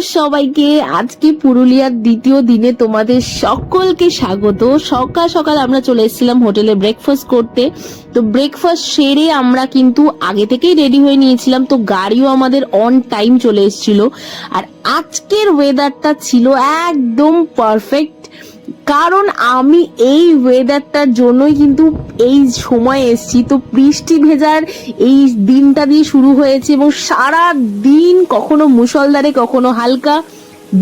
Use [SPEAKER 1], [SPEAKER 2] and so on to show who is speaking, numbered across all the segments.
[SPEAKER 1] সবাইকে আজকে পুরুলিয়ার দ্বিতীয় দিনে তোমাদের সকলকে স্বাগত। সকাল সকাল আমরা চলে এসেছিলাম হোটেলে ব্রেকফাস্ট করতে। তো ব্রেকফাস্ট সেরে আমরা কিন্তু আগে থেকেই রেডি হয়ে নিয়েছিলাম। তো গাড়িও আমাদের অন টাইম চলে এসেছিল। আর আজকের ওয়েদারটা ছিল একদম পারফেক্ট কারণ আমি এই ওয়েদারটার জন্যই কিন্তু এই সময় এসছি। তো বৃষ্টি ভেজার এই দিনটা দিয়ে শুরু হয়েছে এবং সারা দিন কখনো মুষলধারে, কখনো হালকা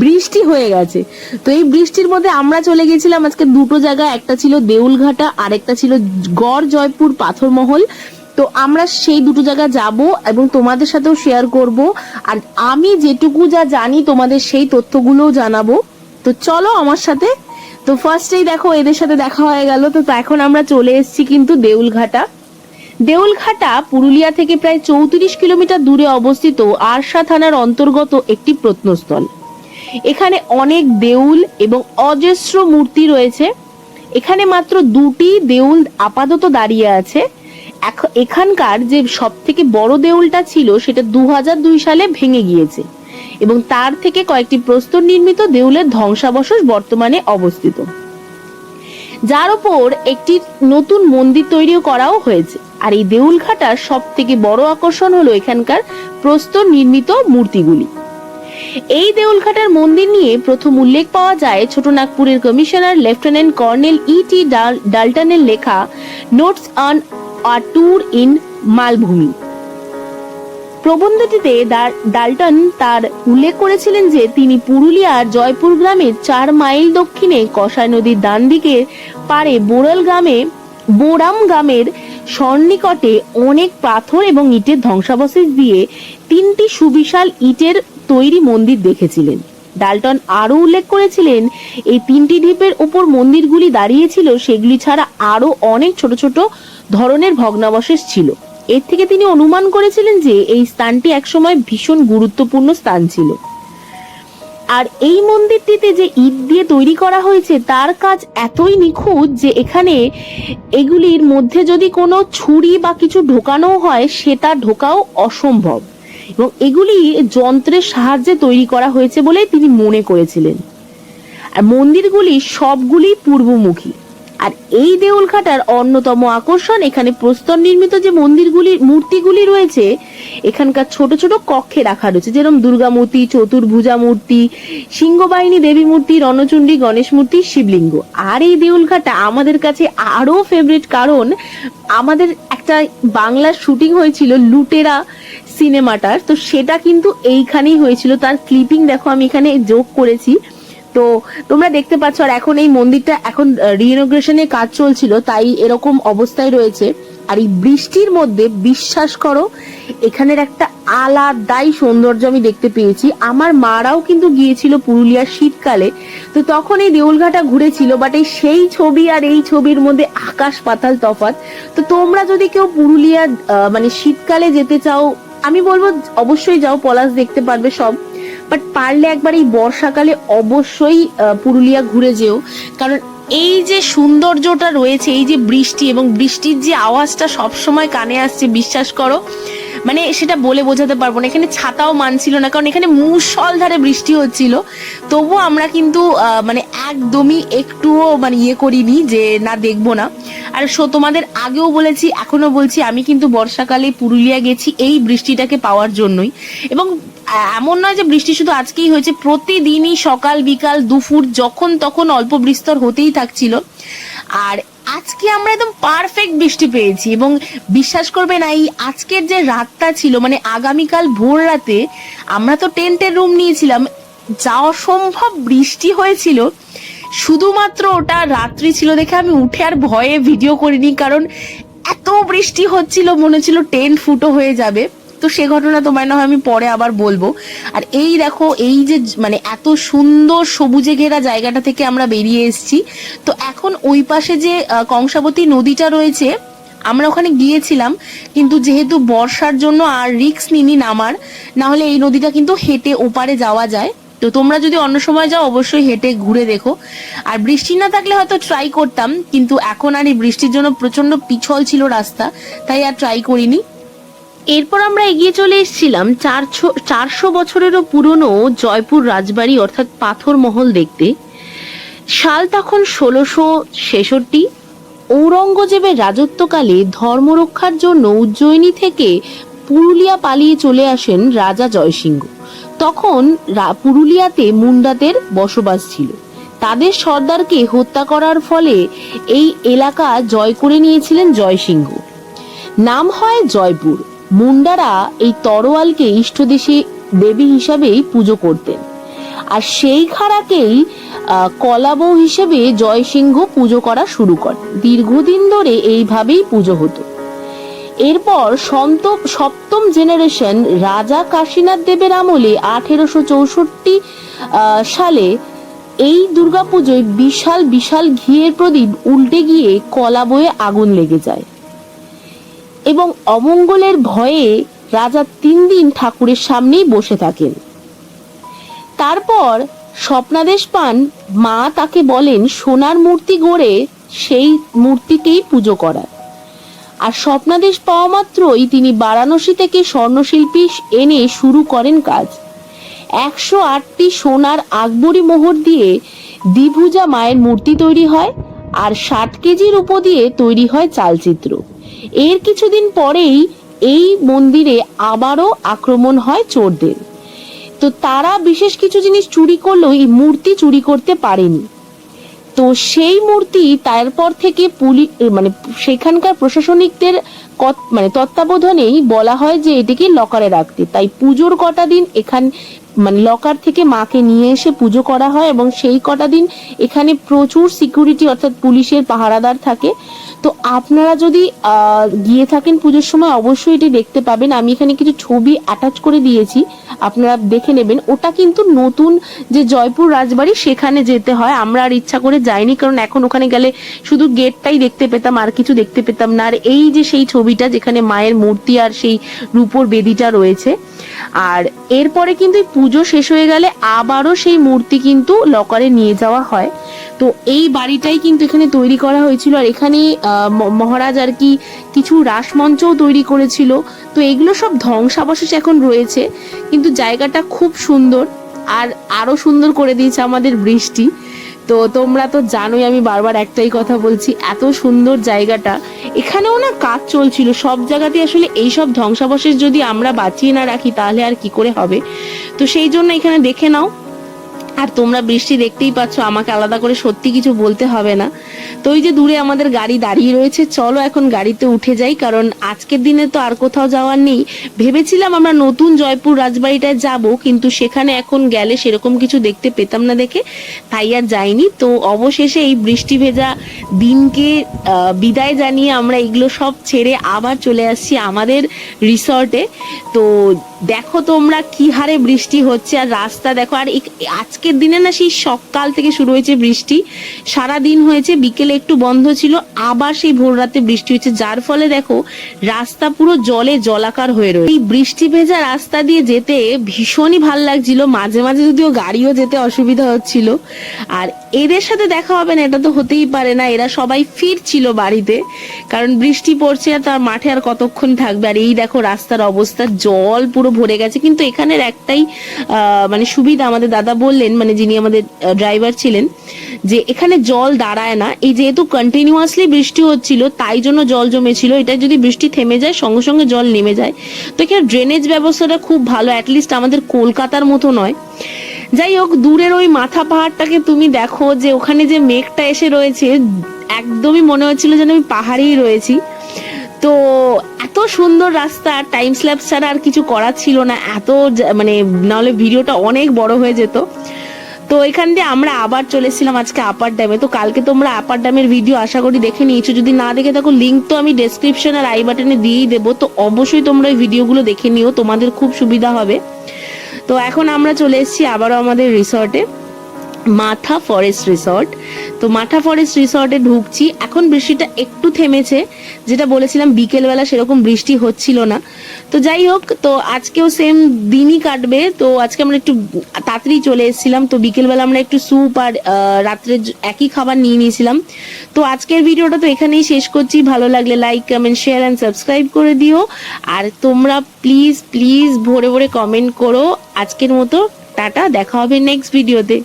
[SPEAKER 1] বৃষ্টি হয়ে গেছে। তো এই বৃষ্টির মধ্যে আমরা চলে গেছিলাম আজকে দুটো জায়গা একটা ছিল দেউলঘাটা, আরেকটা ছিল গড় জয়পুর পাথরমহল। তো আমরা সেই দুটো জায়গা যাব এবং তোমাদের সাথেও শেয়ার করব। আর আমি যেটুকু যা জানি, তোমাদের সেই তথ্যগুলোও জানাব। তো চলো আমার সাথে তো ফার্স্টেই দেখো, এদের সাথে দেখা হয়ে গেল। তো এখন আমরা চলে এসেছি কিন্তু দেউলঘাটা। দেউলঘাটা পুরুলিয়া থেকে প্রায় চৌত্রিশ কিলোমিটার দূরে অবস্থিত আরশা থানার অন্তর্গত একটি প্রত্নস্থল। এখানে অনেক দেউল এবং অজস্র মূর্তি রয়েছে। এখানে মাত্র দুটি দেউল আপাতত দাঁড়িয়ে আছে। এখ- এখানকার যে সব থেকে বড় দেউলটা ছিল, সেটা দু সালে ভেঙে গিয়েছে। এবং তার থেকে কয়েকটি প্রস্তর নির্মিত দেউলের ধ্বংসাবশেষ বর্তমানে অবস্থিত। যার ওপর একটি নতুন মন্দির তৈরিও করাও হয়েছে। আর এই দেউলঘাটার সব থেকে বড় আকর্ষণ হলো এখানকার প্রস্তর নির্মিত মূর্তিগুলি। এই দেউলঘাটার মন্দির নিয়ে প্রথম উল্লেখ পাওয়া যায় ছোটনাগপুরের commissioner lieutenant colonel E T ডাল্টনের লেখা, notes on a tour in মালভূমি। প্রবন্ধটিতে ডাল্টন তার উল্লেখ করেছিলেন যে তিনি পুরুলিয়ার জয়পুর গ্রামের চার মাইল দক্ষিণে কষাই নদীর ডান দিকের পারে বোরাল গ্রামে, বোরাম গ্রামের সন্নিকটে অনেক পাথর এবং ইটের ধ্বংসাবশেষ দিয়ে তিনটি সুবিশাল ইটের তৈরি মন্দির দেখেছিলেন। ডাল্টন আরও উল্লেখ করেছিলেন, এই তিনটি ঢিপের উপর মন্দিরগুলি দাঁড়িয়েছিল সেগুলি ছাড়া আরও অনেক ছোট ছোট ধরনের ভগ্নাবশেষ ছিল। এর থেকে তিনি অনুমান করেছিলেন যে এই স্থানটি একসময় ভীষণ গুরুত্বপূর্ণ স্থান ছিল। আর এই মন্দিরটিতে যে ইট দিয়ে তৈরি করা হয়েছে, তার কাজ এতই নিখুঁত যে এখানে এগুলির মধ্যে যদি কোনো ছুরি বা কিছু ঢোকানো হয়, সেটা ঢোকাও অসম্ভব। এবং এগুলি যন্ত্রের সাহায্যে তৈরি করা হয়েছে বলে তিনি মনে করেছিলেন। আর মন্দিরগুলি সবগুলি পূর্বমুখী। আর এই দেউলঘাটার অন্যতম আকর্ষণ, এখানে প্রস্তর নির্মিত যে মন্দিরগুলি, মূর্তিগুলি রয়েছে, এখানকার ছোট ছোট কক্ষে রাখা রয়েছে, যেরকম দুর্গা মূর্তি চতুর্ভুজা মূর্তি সিংহবাহিনী দেবী মূর্তি রণচণ্ডী গণেশ মূর্তি শিবলিঙ্গ। আর এই দেউলঘাটা আমাদের কাছে আরও ফেভারিট কারণ, আমাদের একটা বাংলার শুটিং হয়েছিল লুটেরা সিনেমাটার তো সেটা কিন্তু এইখানেই হয়েছিল। তার ক্লিপিং দেখো, আমি এখানে যোগ করেছি। তো তোমরা দেখতে পাচ্ছ, আর এখন এই মন্দিরটা এখন রিনোগ্রেশনের কাজ চলছিল, তাই এরকম অবস্থায় রয়েছে। আর এই বৃষ্টির মধ্যে বিশ্বাস করো, এখানের একটা আলাদাই সৌন্দর্য আমি দেখতে পেয়েছি। আমার মারাও কিন্তু গিয়েছিল পুরুলিয়ার শীতকালে। তো তখন এই দেউলঘাটা ঘুরেছিল বাট এই সেই ছবি আর এই ছবির মধ্যে আকাশ পাতাল তফাৎ। তো তোমরা যদি কেউ পুরুলিয়া মানে শীতকালে যেতে চাও, আমি বলব অবশ্যই যাও, পলাশ দেখতে পারবে সব। বাট পারলে একবার এই বর্ষাকালে অবশ্যই পুরুলিয়া ঘুরে যেও। কারণ এই যে সৌন্দর্যটা রয়েছে, এই যে বৃষ্টি এবং বৃষ্টির যে আওয়াজটা সবসময় কানে আসছে, বিশ্বাস করো মানে সেটা বলে বোঝাতে পারব না। এখানে ছাতাও মানছিল না, কারণ এখানে মুষলধারে বৃষ্টি হচ্ছিল। তবুও আমরা কিন্তু মানে একদমই একটুও মানে ইয়ে করিনি যে না দেখব না। আর সো তোমাদের আগেও বলেছি এখনও বলছি, আমি কিন্তু বর্ষাকালে পুরুলিয়া গেছি এই বৃষ্টিটাকে পাওয়ার জন্যই। এবং এমন নয় যে বৃষ্টি শুধু আজকেই হয়েছে, প্রতিদিনই সকাল, বিকাল, দুপুর, যখন তখন অল্প বিস্তর হতেই থাকছিল। আর আজকে আমরা একদম পারফেক্ট বৃষ্টি পেয়েছি এবং বিশ্বাস করবে না, এই আজকের যে রাতটা ছিল মানে আগামীকাল ভোর রাতে, আমরা তো টেন্টের রুম নিয়েছিলাম, যা অসম্ভব বৃষ্টি হয়েছিল। শুধুমাত্র ওটা রাত্রি ছিল দেখে আমি উঠে আর ভয়ে ভিডিও করিনি, কারণ এত বৃষ্টি হচ্ছিল, মনে ছিল টেন্ট ফুটো হয়ে যাবে। তো সে ঘটনা তোমায় না হয় আমি পরে আবার বলব। আর এই দেখো, এই যে মানে এত সুন্দর সবুজে ঘেরা জায়গাটা থেকে আমরা বেরিয়ে এসেছি। তো এখন ওই পাশে যে কংসাবতী নদীটা রয়েছে, আমরা ওখানে গিয়েছিলাম, কিন্তু যেহেতু বর্ষার জন্য আর রিক্স নিনি নামার, না হলে এই নদীটা কিন্তু হেঁটে ওপারে যাওয়া যায়। তো তোমরা যদি অন্য সময় যাও, অবশ্যই হেঁটে ঘুরে দেখো। আর বৃষ্টি না থাকলে হয়তো ট্রাই করতাম, কিন্তু এখন আর এই বৃষ্টির জন্য প্রচণ্ড পিছল ছিল রাস্তা, তাই আর ট্রাই করিনি। এরপর আমরা এগিয়ে চলে এসেছিলাম চারশো চারশো বছরেরও পুরনো জয়পুর রাজবাড়ি, অর্থাৎ পাথর মহল দেখতে। সাল তখন ষোলোশো ছেষট্টি। ঔরঙ্গজেবের রাজত্বকালে ধর্ম রক্ষার জন্য উজ্জয়িনী থেকে পুরুলিয়া পালিয়ে চলে আসেন রাজা জয়সিংহ। তখন পুরুলিয়াতে মুন্ডাদের বসবাস ছিল। তাদের সর্দারকে হত্যা করার ফলে এই এলাকা জয় করে নিয়েছিলেন জয়সিংহ। নাম হয় জয়পুর। মুন্ডারা এই তরোয়ালকে ইষ্টদেশী দেবী হিসাবেই পুজো করতেন। আর সেই খাড়াকেই আহ, কলাবউ হিসেবে জয়সিংহ পুজো করা শুরু করে দীর্ঘদিন ধরে এইভাবেই পুজো হতো। এরপর সন্ত সপ্তম জেনারেশন রাজা কাশীনাথ দেবের আমলে আঠেরোশো চৌষট্টি সালে এই দুর্গাপুজোয় বিশাল বিশাল ঘিয়ের প্রদীপ উল্টে গিয়ে কলা বয়ে আগুন লেগে যায়। এবং অমঙ্গলের ভয়ে রাজা তিন দিন ঠাকুরের সামনেই বসে থাকেন। তারপর স্বপ্নাদেশ পান মা তাকে বলেন, সোনার মূর্তি গড়ে সেই মূর্তিকেই পুজো করার। আর স্বপ্নাদেশ পাওয়া মাত্রই তিনি বারাণসী থেকে স্বর্ণশিল্পী এনে শুরু করেন কাজ। একশো আটটি সোনার আকবরী মোহর দিয়ে দ্বিভুজা মায়ের মূর্তি তৈরি হয় আর ষাট কেজির উপ দিয়ে তৈরি হয় চালচিত্র। এর কিছুদিন পরেই এই মন্দিরে আবারও আক্রমণ হয় চোরদের। তো তারা বিশেষ কিছু জিনিস চুরি করলেও এই মূর্তি চুরি করতে পারেনি। তো সেই মূর্তি তারপর থেকে পুলি মানে সেখানকার প্রশাসনিকদের মানে তত্ত্বাবধানেই বলা হয় যে এটিকে লকারে রাখতে। তাই পুজোর কটা দিন এখান মানে লকার থেকে মাকে নিয়ে এসে পুজো করা হয় এবং সেই কটা দিন এখানে প্রচুর সিকিউরিটি অর্থাৎ পুলিশের পাহারাদার থাকে। তো আপনারা যদি গিয়ে থাকেন পুজোর সময় অবশ্যই এটি দেখতে পাবেন। আমি এখানে কিছু ছবি অ্যাটাচ করে দিয়েছি। আপনারা দেখে নেবেন। ওটা কিন্তু নতুন যে জয়পুর রাজবাড়ি, সেখানে যেতে হয়। আমরা আর ইচ্ছা করে যাইনি, কারণ এখন ওখানে গেলে শুধু গেটটাই দেখতে পেতাম, আর কিছু দেখতে পেতাম না। আর এই যে সেই ছবিটা, যেখানে মায়ের মূর্তি আর সেই রূপোর বেদিটা রয়েছে। আর এরপরে কিন্তু পুজো শেষ হয়ে গেলে আবারও সেই মূর্তি কিন্তু লকারে নিয়ে যাওয়া হয়। তো এই বাড়িটাই কিন্তু এখানে তৈরি করা হয়েছিল। আর এখানে মহারাজ আর কি কিছু রাসমঞ্চও তৈরি করেছিল। তো এগুলো সব ধ্বংসাবশেষ এখন রয়েছে। কিন্তু জায়গাটা খুব সুন্দর। আর আরও সুন্দর করে দিয়েছে আমাদের বৃষ্টি। তো তোমরা তো জানোই আমি বারবার একটাই কথা বলছি, এত সুন্দর জায়গাটা। এখানেও না কাজ চলছিল, সব জায়গাতে আসলে এই সব ধ্বংসাবশেষ যদি আমরা বাঁচিয়ে না রাখি তাহলে আর কি করে হবে? তো সেই জন্য এখানে দেখে নাও। আর তোমরা বৃষ্টি দেখতেই পাচ্ছ, আমাকে আলাদা করে সত্যি কিছু বলতে হবে না। তো ওই যে দূরে আমাদের গাড়ি দাঁড়িয়ে রয়েছে, চলো এখন গাড়িতে উঠে যাই, কারণ আজকের দিনে তো আর কোথাও যাওয়ার নেই। ভেবেছিলাম আমরা নতুন জয়পুর রাজবাড়িটায় যাব, কিন্তু সেখানে এখন গেলে সেরকম কিছু দেখতে পেতাম না দেখে, তাই আর যাইনি। তো অবশেষে এই বৃষ্টি ভেজা দিনকে বিদায় জানিয়ে আমরা এগুলো সব ছেড়ে আবার চলে আসছি আমাদের রিসর্টে। তো দেখো তোমরা কি হারে বৃষ্টি হচ্ছে, আর রাস্তা দেখো, আর এক- আজকের দিনে না সেই সকাল থেকে শুরু হয়েছে বৃষ্টি। সারা দিন হয়েছে, বিকেলে একটু বন্ধ ছিল, আবার সেই ভোর রাতে বৃষ্টি হয়েছে। যার ফলে দেখো, রাস্তা পুরো জলে জলাকার হয়ে রয়েছে। এই বৃষ্টি ভেজা রাস্তা দিয়ে যেতে ভীষণই ভালো লাগছিল। মাঝে মাঝে যদিও গাড়িও যেতে অসুবিধা হচ্ছিল। আর এদের সাথে দেখা হবে না, এটা তো হতেই পারে না। এরা সবাই ফিরছিল বাড়িতে, কারণ বৃষ্টি পড়ছে আর তার মাঠে আর কতক্ষণ থাকবে? আর এই দেখো রাস্তার অবস্থা, জল পুরো ভরে গেছে। কিন্তু এখানের একটাই মানে সুবিধা আমাদের দাদা বললেন মানে যিনি আমাদের ড্রাইভার ছিলেন, যে এখানে জল দাঁড়ায় না। এই যেহেতু কন্টিনিউয়াসলি বৃষ্টি হচ্ছিল, তাই জন্য জল জমেছিল। এটা যদি বৃষ্টি থেমে যায়, সঙ্গে সঙ্গে জল নেমে যায়। তো এখানে ড্রেনেজ ব্যবস্থাটা খুব ভালো অ্যাটলিস্ট আমাদের কলকাতার মতো নয়। যাই হোক, দূরের ওই মাথা পাহাড়টাকে তুমি দেখো যে ওখানে যে মেঘটা এসে রয়েছে, একদমই মনে হচ্ছিল যেন আমি পাহাড়েই রয়েছি। তো এত সুন্দর রাস্তা টাইম স্ল্যাপ ছাড়া আর কিছু করার ছিল না, এত মানে নাহলে ভিডিওটা অনেক বড় হয়ে যেত। তো এখান দিয়ে আমরা আবার চলে এসেছিলাম আজকে আপার ড্যামে তো কালকে তোমরা আপার ড্যামের ভিডিও আশা করি দেখে নিয়েছো। যদি না দেখে থাকো লিঙ্ক তো আমি ডেসক্রিপশন আর আই বাটনে দিয়েই দেবো। তো অবশ্যই তোমরা ওই ভিডিওগুলো দেখে নিও, তোমাদের খুব সুবিধা হবে। তো এখন আমরা চলে এসেছি আবারও আমাদের রিসর্টে মাথা ফরেস্ট রিসর্ট তো মাথা ফরেস্ট রিসর্টে ঢুকছি। এখন বৃষ্টিটা একটু থেমেছে, যেটা বলেছিলাম বিকেলবেলা সেরকম বৃষ্টি হচ্ছিল না। তো যাই হোক, তো আজকেও সেম দিনই কাটবে। তো আজকে আমরা একটু তাড়াতাড়ি চলে এসেছিলাম। তো বিকেলবেলা আমরা একটু স্যুপ আর রাত্রে একই খাবার নিয়ে নিয়েছিলাম। তো আজকের ভিডিওটা তো এখানেই শেষ করছি। ভালো লাগলে like comment share and subscribe করে দিও। আর তোমরা প্লিজ প্লিজ ভোরে ভোরে কমেন্ট করো। আজকের মতো টাটা, দেখা হবে নেক্সট ভিডিওতে